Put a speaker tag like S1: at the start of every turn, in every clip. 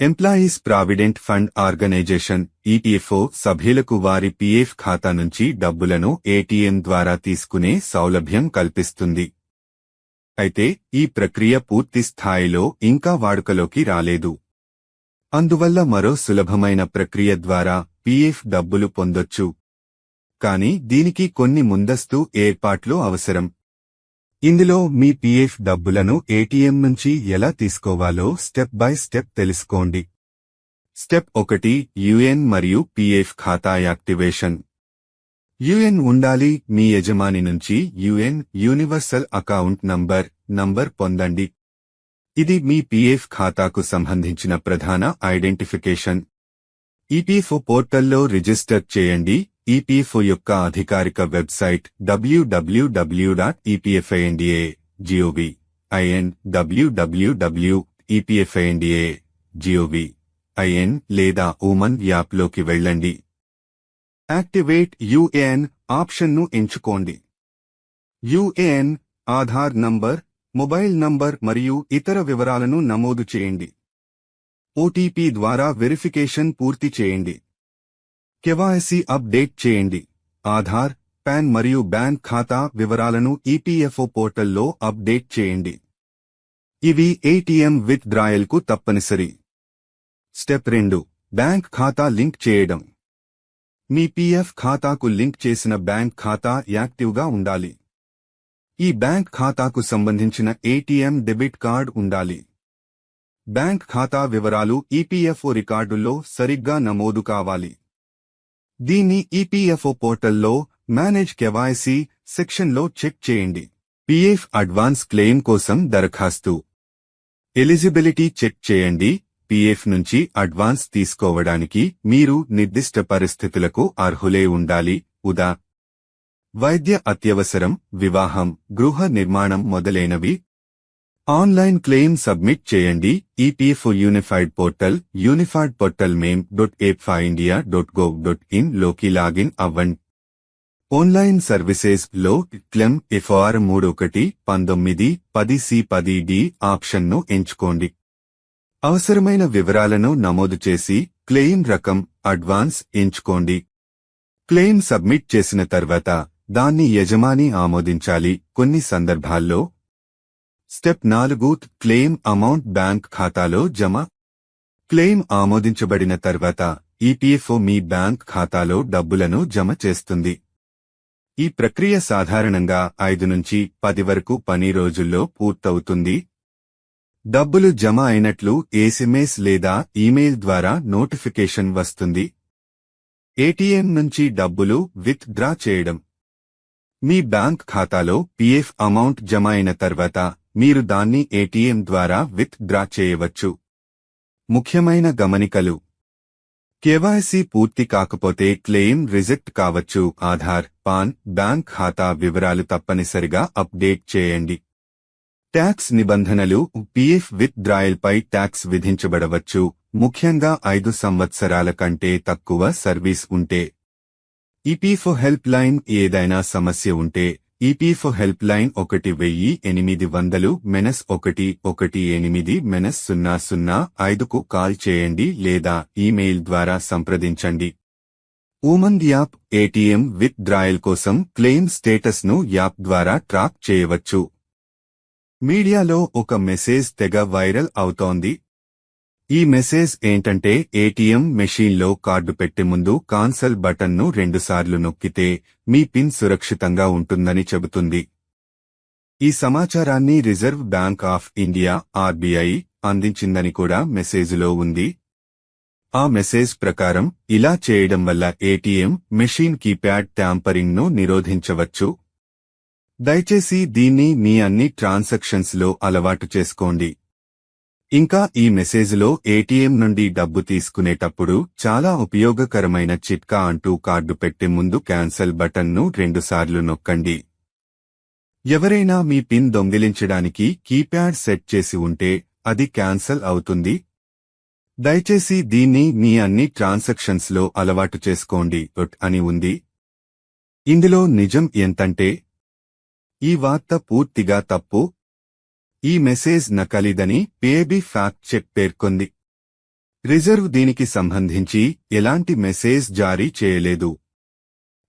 S1: Employees provident fund organisation EPFO సభ్యులకు వారి PF ఖాతా నుంచి డబ్బులను ఏటీఎం ద్వారా తీసుకునే సౌలభ్యం కల్పిస్తుంది. అయితే ఈ ప్రక్రియ పూర్తి స్థాయిలో ఇంకా వాడుకలోకి రాలేదు. అందువల్ల మరో సులభమైన ప్రక్రియ ద్వారా పీఎఫ్ డబ్బులు పొందొచ్చు. కానీ దీనికి కొన్ని ముందస్తు ఏర్పాట్లు అవసరం. ఇందులో మీ పీఎఫ్ డబ్బులను ఏటీఎం నుంచి ఎలా తీసుకోవాలో స్టెప్ బై స్టెప్ తెలుసుకోండి. స్టెప్ ఒకటి యుఎన్ మరియు పీఎఫ్ ఖాతా యాక్టివేషన్. యుఎన్ ఉండాలి మీ యజమాని నుంచి UN universal account number number పొందండి. ఇది మీ పీఎఫ్ ఖాతాకు సంబంధించిన ప్రధాన ఐడెంటిఫికేషన్. ఈపీఎఫ్ఓ పోర్టల్లో రిజిస్టర్ చేయండి. ఈపీఎఫ్ఓ యొక్క అధికారిక website WWW dot epfindia gov in WWW epfindia gov in లేదా ఉమన్ యాప్లోకి వెళ్ళండి. యాక్టివేట్ యుఏఎన్ ఆప్షన్ను ఎంచుకోండి. UAN Aadhaar number mobile number మరియు ఇతర వివరాలను నమోదు చేయండి. ఓటీపీ ద్వారా వెరిఫికేషన్ పూర్తి చేయండి. కెవాయసీ అప్డేట్ చేయండి. ఆధార్ పాన్ మరియు బ్యాంక్ ఖాతా వివరాలను ఈపీఎఫ్ఓ పోర్టల్లో అప్డేట్ చేయండి. ఇవి ఏటీఎం విత్ డ్రాయల్కు తప్పనిసరి. స్టెప్ రెండు బ్యాంక్ ఖాతా లింక్ చేయడం. మీ పీఎఫ్ ఖాతాకు లింక్ చేసిన బ్యాంక్ ఖాతా యాక్టివ్గా ఉండాలి. ఈ బ్యాంక్ ఖాతాకు సంబంధించిన ఏటీఎం డెబిట్ కార్డ్ ఉండాలి. బ్యాంక్ ఖాతా వివరాలు ఈపీఎఫ్ఓ రికార్డుల్లో సరిగ్గా నమోదు కావాలి. దీన్ని ఈపీఎఫ్ఓ పోర్టల్లో మేనేజ్ కెవాయసీ సెక్షన్లో చెక్ చేయండి. పిఎఫ్ అడ్వాన్స్ క్లెయిమ్ కోసం దరఖాస్తు. ఎలిజిబిలిటీ చెక్ చేయండి. పిఎఫ్ నుంచి అడ్వాన్స్ తీసుకోవడానికి మీరు నిర్దిష్ట పరిస్థితులకు అర్హులే ఉండాలి. ఉదా. వైద్య అత్యవసరం వివాహం గృహ నిర్మాణం మొదలైనవి ఆన్లైన్ క్లెయిమ్ సబ్మిట్ చేయండి. EPF unified portal unified portal mem dot EPF India dot gov dot ఇన్లోకి login అవ్వండి. ఆన్లైన్ సర్వీసెస్లో క్లెమ్ ఎఫ్ఆర్ మూడు ఒకటి పంతొమ్మిది పది సి పది డి ఆప్షన్ను ఎంచుకోండి. అవసరమైన వివరాలను నమోదు చేసి క్లెయిమ్ రకం అడ్వాన్స్ ఎంచుకోండి. క్లెయిమ్ సబ్మిట్ చేసిన తర్వాత దాన్ని యజమాని ఆమోదించాలి. కొన్ని సందర్భాల్లో స్టెప్ నాలుగు క్లెయిమ్ అమౌంట్ బ్యాంక్ ఖాతాలో జమ. క్లెయిమ్ ఆమోదించబడిన తర్వాత ఈపీఎఫ్ఓ మీ బ్యాంక్ ఖాతాలో డబ్బులను జమ చేస్తుంది. ఈ ప్రక్రియ సాధారణంగా ఐదు నుంచి పది వరకు పని రోజుల్లో పూర్తవుతుంది. డబ్బులు జమ అయినట్లు ఎస్ఎంఎస్ లేదా ఈమెయిల్ ద్వారా నోటిఫికేషన్ వస్తుంది. ఏటీఎం నుంచి డబ్బులు విత్ డ్రా చేయడం. మీ బ్యాంక్ ఖాతాలో పీఎఫ్ అమౌంట్ జమ అయిన తర్వాత మీరు దాన్ని ఏటీఎం ద్వారా విత్ డ్రా చేయవచ్చు. ముఖ్యమైన గమనికలు. కేవైసీ పూర్తి కాకపోతే క్లెయిమ్ రిజెక్ట్ కావచ్చు. ఆధార్ పాన్ బ్యాంక్ ఖాతా వివరాలు తప్పనిసరిగా అప్డేట్ చేయండి. ట్యాక్స్ నిబంధనలు పిఎఫ్ విత్ డ్రాయల్పై ట్యాక్స్ విధించబడవచ్చు. ముఖ్యంగా ఐదు సంవత్సరాల కంటే తక్కువ సర్వీస్ ఉంటే. ఈపీఎఫ్ఓ హెల్ప్ లైన్ ఏదైనా సమస్య ఉంటే. ఈపీఎఫ్ హెల్ప్ లైన్ ఒకటి వెయ్యి ఎనిమిది వందలు మెనస్ ఒకటి ఒకటి ఎనిమిది మెనస్ సున్నా సున్నా ఐదుకు కాల్ చేయండి లేదా ఈమెయిల్ ద్వారా సంప్రదించండి. Umang app ATM withdrawal కోసం క్లెయిమ్ స్టేటస్ను యాప్ ద్వారా ట్రాక్ చేయవచ్చు. మీడియాలో ఒక మెసేజ్ తెగ వైరల్ అవుతోంది. ఈ మెసేజ్ ఏంటంటే ఏటీఎం మెషీన్లో కార్డు పెట్టే ముందు కాన్సల్ బటన్ను రెండుసార్లు నొక్కితే మీ పిన్ సురక్షితంగా ఉంటుందని చెబుతుంది. ఈ సమాచారాన్ని Reserve Bank of India RBI అందించిందని కూడా మెసేజ్లో ఉంది. ఆ మెసేజ్ ప్రకారం ఇలా చేయడం వల్ల ఏటీఎం మెషీన్ కీప్యాడ్ ట్యాంపరింగ్ను నిరోధించవచ్చు. దయచేసి దీన్ని మీ అన్ని ట్రాన్సాక్షన్స్లో అలవాటు చేసుకోండి. ఇంకా ఈ మెసేజ్లో ఏటీఎం నుండి డబ్బు తీసుకునేటప్పుడు చాలా ఉపయోగకరమైన చిట్కా అంటూ కార్డు పెట్టే ముందు క్యాన్సల్ బటన్ను రెండుసార్లు నొక్కండి. ఎవరైనా మీ పిన్ దొంగిలించడానికి కీప్యాడ్ సెట్ చేసి ఉంటే అది క్యాన్సల్ అవుతుంది. దయచేసి దీన్ని మీ అన్ని ట్రాన్సాక్షన్స్లో అలవాటు చేసుకోండి. అని ఉంది. ఇందులో నిజం ఎంతంటే ఈ వార్త పూర్తిగా తప్పు ఈ మెసేజ్ నకలిదని పేబీ ఫ్యాక్ట్ చెక్ పేర్కొంది. రిజర్వ్ దీనికి సంబంధించి ఎలాంటి మెసేజ్ జారీ చేయలేదు.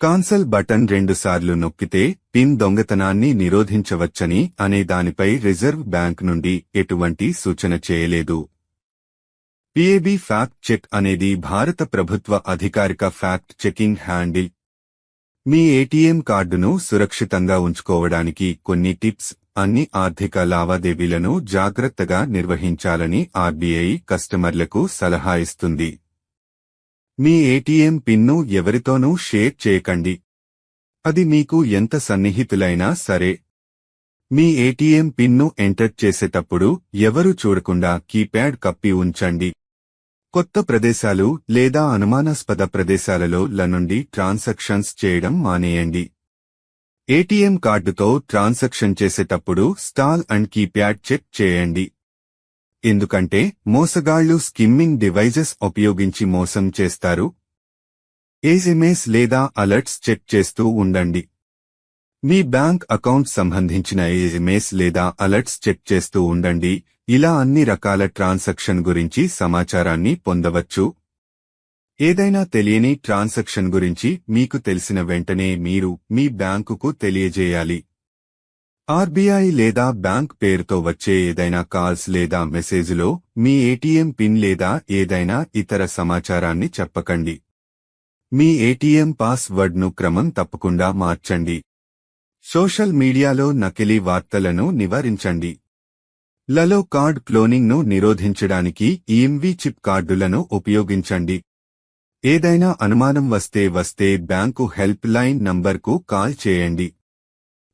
S1: కాన్సల్ బటన్ రెండుసార్లు నొక్కితే పిన్ దొంగతనాన్ని నిరోధించవచ్చని అనే దానిపై రిజర్వ్ బ్యాంక్ నుండి ఎటువంటి సూచన చేయలేదు. పిఏబి ఫ్యాక్ట్ చెక్ అనేది భారత ప్రభుత్వ అధికారిక ఫ్యాక్ట్ చెకింగ్ హ్యాండిల్. మీ ఏటీఎం కార్డును సురక్షితంగా ఉంచుకోవడానికి కొన్ని టిప్స్ అన్ని ఆర్థిక లావాదేవీలను జాగ్రత్తగా నిర్వహించాలని ఆర్బీఐ కస్టమర్లకు సలహా ఇస్తుంది. మీ ఏటీఎం పిన్ను ఎవరితోనూ షేర్ చేయకండి. అది మీకు ఎంత సన్నిహితులైనా సరే. మీ ఏటీఎం పిన్ను ఎంటర్ చేసేటప్పుడు ఎవరూ చూడకుండా కీప్యాడ్ కప్పి ఉంచండి. కొత్త ప్రదేశాలు లేదా అనుమానాస్పద ప్రదేశాలలో ల నుండి ట్రాన్సాక్షన్స్ చేయడం మానేయండి. ఏటీఎం కార్డుతో ట్రాన్సాక్షన్ చేసేటప్పుడు స్టాల్ అండ్ కీప్యాడ్ చెక్ చేయండి. ఎందుకంటే మోసగాళ్ళు స్కిమ్మింగ్ డివైజెస్ ఉపయోగించి మోసం చేస్తారు. ఎస్ఎంఎస్ లేదా అలర్ట్స్ చెక్ చేస్తూ ఉండండి. మీ బ్యాంక్ అకౌంట్ సంబంధించిన ఎస్ఎంఎస్ లేదా అలర్ట్స్ చెక్ చేస్తూ ఉండండి. ఇలా అన్ని రకాల ట్రాన్సాక్షన్ గురించి సమాచారాన్ని పొందవచ్చు. ఏదైనా తెలియని ట్రాన్సాక్షన్ గురించి మీకు తెలిసిన వెంటనే మీరు మీ బ్యాంకుకు తెలియజేయాలి. ఆర్బీఐ లేదా బ్యాంక్ పేరుతో వచ్చే ఏదైనా కాల్స్ లేదా మెసేజ్లో మీ ఏటీఎం పిన్ లేదా ఏదైనా ఇతర సమాచారాన్ని చెప్పకండి. మీ ఏటీఎం పాస్వర్డ్ను క్రమం తప్పకుండా మార్చండి. సోషల్ మీడియాలో నకిలీ వార్తలను నివారించండి. లలో కార్డ్ క్లోనింగ్ను నిరోధించడానికి ఈఎంవి చిప్ కార్డులను ఉపయోగించండి. ఏదైనా అనుమానం వస్తే వస్తే బ్యాంకు హెల్ప్ లైన్ నంబర్కు కాల్ చేయండి.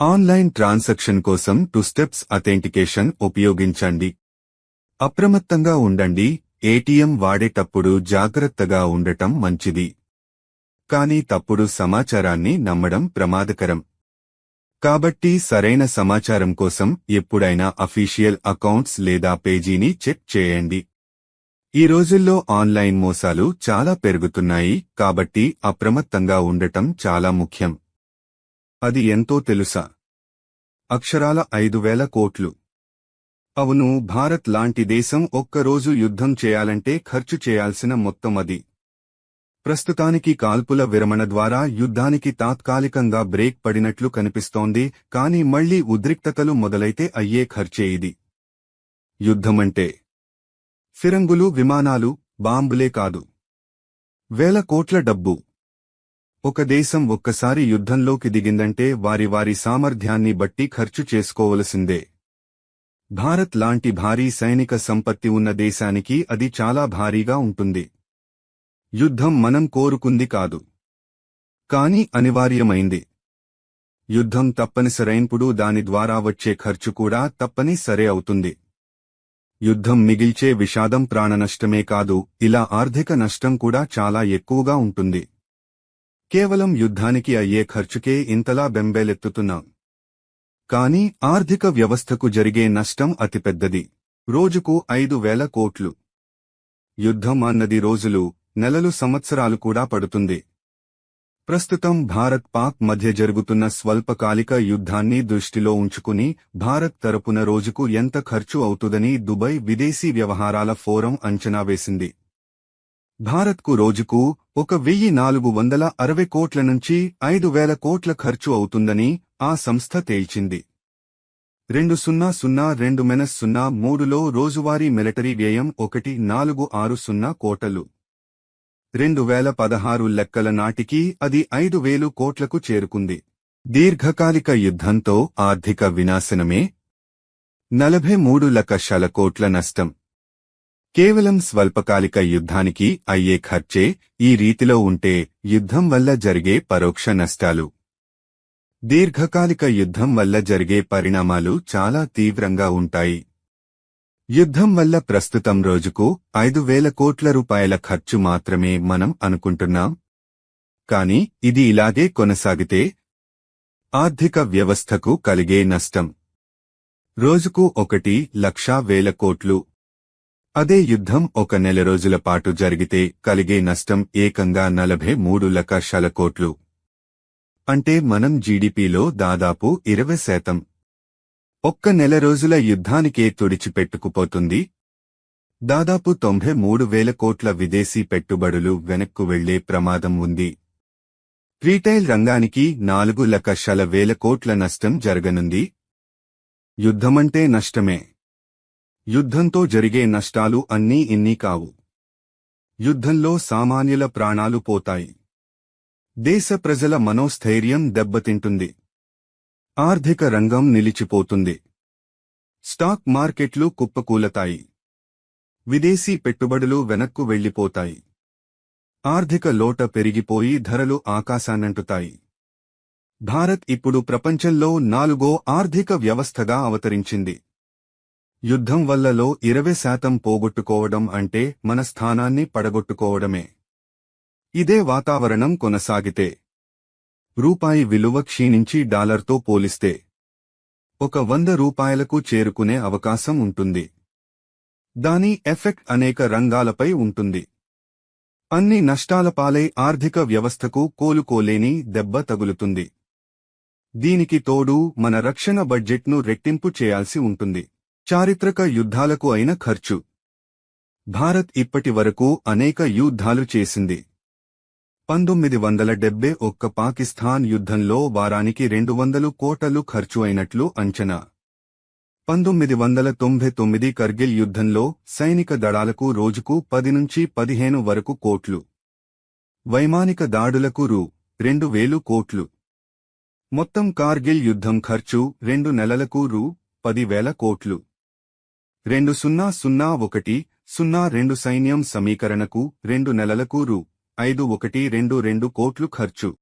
S1: ఆన్లైన్ ట్రాన్సాక్షన్ కోసం టూ స్టెప్స్ అథెంటికేషన్ ఉపయోగించండి. అప్రమత్తంగా ఉండండి. ఏటీఎం వాడేటప్పుడు జాగ్రత్తగా ఉండటం మంచిది. కానీ తప్పుడు సమాచారాన్ని నమ్మడం ప్రమాదకరం. కాబట్టి సరైన సమాచారం కోసం ఎప్పుడైనా అఫీషియల్ అకౌంట్స్ లేదా పేజీని చెక్ చేయండి. ఈ రోజుల్లో ఆన్లైన్ మోసాలు చాలా పెరుగుతున్నాయి కాబట్టి అప్రమత్తంగా ఉండటం చాలా ముఖ్యం. అది ఎంతో తెలుసా? అక్షరాల ఐదు వేల కోట్లు. అవును భారత్ లాంటి దేశం ఒక్కరోజు యుద్ధం చేయాలంటే ఖర్చు చేయాల్సిన మొత్తం అది. ప్రస్తుతానికి కాల్పుల విరమణ ద్వారా యుద్ధానికి తాత్కాలికంగా బ్రేక్ పడినట్లు కనిపిస్తోంది కానీ మళ్ళీ ఉద్రిక్తతలు మొదలైతే అయ్యే ఖర్చే ఇది. యుద్ధమంటే ఫిరంగులు విమానాలు బాంబులే కాదు. వేల కోట్ల డబ్బు. ఒక దేశం ఒక్కసారి యుద్ధంలోకి దిగిందంటే వారి వారి సామర్థ్యాన్ని బట్టి ఖర్చు చేసుకోవలసిందే. భారత్ లాంటి భారీ సైనిక సంపత్తి ఉన్న దేశానికి అది చాలా భారీగా ఉంటుంది. యుద్ధం మనం కోరుకుంది కాదు. కాని అనివార్యమైంది. యుద్ధం తప్పనిసరైనప్పుడు దాని ద్వారా వచ్చే ఖర్చు కూడా తప్పని సరే అవుతుంది. యుద్ధం మిగిల్చే విషాదం ప్రాణనష్టమే కాదు ఇలా ఆర్థిక నష్టం కూడా చాలా ఎక్కువగా ఉంటుంది. కేవలం యుద్ధానికి అయ్యే ఖర్చుకే ఇంతలా బెంబేలెత్తుతున్నాం. కాని ఆర్థిక వ్యవస్థకు జరిగే నష్టం అతిపెద్దది. రోజుకు ఐదు వేల కోట్లు. యుద్ధం అన్నది రోజులు నెలలు సంవత్సరాలు కూడా పడుతుంది. ప్రస్తుతం భారత్ పాక్ మధ్య జరుగుతున్న స్వల్పకాలిక యుద్ధాన్ని దృష్టిలో ఉంచుకుని భారత్ తరపున రోజుకు ఎంత ఖర్చు అవుతుందని దుబాయ్ విదేశీ వ్యవహారాల ఫోరం అంచనా వేసింది. భారత్కు రోజుకు ఒక వెయ్యి నాలుగు వందల అరవై కోట్ల నుంచి ఐదు వేల కోట్ల ఖర్చు అవుతుందని ఆ సంస్థ తేల్చింది. రెండు సున్నా సున్నా రెండు మెనస్ సున్నా మూడులో రోజువారీ మిలిటరీ వ్యయం ఒకటి నాలుగు ఆరు సున్నా కోటలు. రెండు వేల పదహారు లెక్కల నాటికి అది ఐదు వేలు కోట్లకు చేరుకుంది. దీర్ఘకాలిక యుద్ధంతో ఆర్థిక వినాశనమే నలభై మూడు లక్షల కోట్ల నష్టం. కేవలం స్వల్పకాలిక యుద్ధానికి అయ్యే ఖర్చే ఈ రీతిలో ఉంటే యుద్ధం వల్ల జరిగే పరోక్ష నష్టాలు. దీర్ఘకాలిక యుద్ధం వల్ల జరిగే పరిణామాలు చాలా తీవ్రంగా ఉంటాయి. యుద్ధం వల్ల ప్రస్తుతం రోజుకు ఐదు వేల కోట్ల రూపాయల ఖర్చు మాత్రమే మనం అనుకుంటున్నాం. కాని ఇది ఇలాగే కొనసాగితే ఆర్థిక వ్యవస్థకు కలిగే నష్టం. రోజుకు ఒకటి లక్షా వేల కోట్లు. అదే యుద్ధం ఒక నెల రోజుల పాటు జరిగితే కలిగే నష్టం ఏకంగా నలభై మూడు లక్షల కోట్లు. అంటే మనం జీడిపిలో దాదాపు ఇరవై శాతం. ఒక్క నెల రోజుల యుద్ధానికే తుడిచిపెట్టుకుపోతుంది. దాదాపు తొంభై మూడు వేల కోట్ల విదేశీ పెట్టుబడులు వెనక్కు వెళ్ళే ప్రమాదం ఉంది. రీటైల్ రంగానికి నాలుగు లక్షల వేల కోట్ల నష్టం జరగనుంది. యుద్ధమంటే నష్టమే. యుద్ధంతో జరిగే నష్టాలు అన్నీ ఇన్నీ కావు. యుద్ధంలో సామాన్యుల ప్రాణాలు పోతాయి. దేశ ప్రజల మనోస్థైర్యం దెబ్బతింటుంది. ఆర్థిక రంగం నిలిచిపోతుంది. స్టాక్ మార్కెట్లు కుప్పకూలతాయి. విదేశీ పెట్టుబడులు వెనక్కు వెళ్ళిపోతాయి ఆర్థిక లోట పెరిగిపోయి ధరలు ఆకాశాన్నంటుతాయి. భారత్ ఇప్పుడు ప్రపంచంలో నాలుగో ఆర్థిక వ్యవస్థగా అవతరించింది. యుద్ధం వల్లలో ఇరవై శాతం పోగొట్టుకోవడం అంటే మన స్థానాన్ని పడగొట్టుకోవడమే. ఇదే వాతావరణం కొనసాగితే రూపాయి విలువ క్షీణించి డాలర్తో పోలిస్తే ఒక వంద రూపాయలకు చేరుకునే అవకాశం ఉంటుంది. దాని ఎఫెక్ట్ అనేక రంగాలపై ఉంటుంది. అన్ని నష్టాల పాలై ఆర్థిక వ్యవస్థకు కోలుకోలేని దెబ్బ తగులుతుంది. దీనికి తోడు మన రక్షణ బడ్జెట్ను రెట్టింపు చేయాల్సి ఉంటుంది. చారిత్రక యుద్ధాలకు అయిన ఖర్చు. భారత్ ఇప్పటి వరకు అనేక యుద్ధాలు చేసింది. పంతొమ్మిది వందల డెబ్బై ఒక్క పాకిస్తాన్ యుద్ధంలో వారానికి రెండు వందలు కోటలు ఖర్చు అయినట్లు అంచనా. పంతొమ్మిది వందల తొంభై తొమ్మిది కర్గిల్ యుద్ధంలో సైనిక దళాలకు రోజుకు పది నుంచి పదిహేను వరకు కోట్లు. వైమానిక దాడులకు రూ. రెండు వేలు కోట్లు. మొత్తం కార్గిల్ యుద్ధం ఖర్చు రెండు నెలలకు రూ. పదివేల కోట్లు. రెండు సున్నా సున్నా ఒకటి సున్నా రెండు సైన్యం సమీకరణకు రెండు నెలలకు రూ. ఐదు ఒకటి రెండు రెండు కోట్లు ఖర్చు.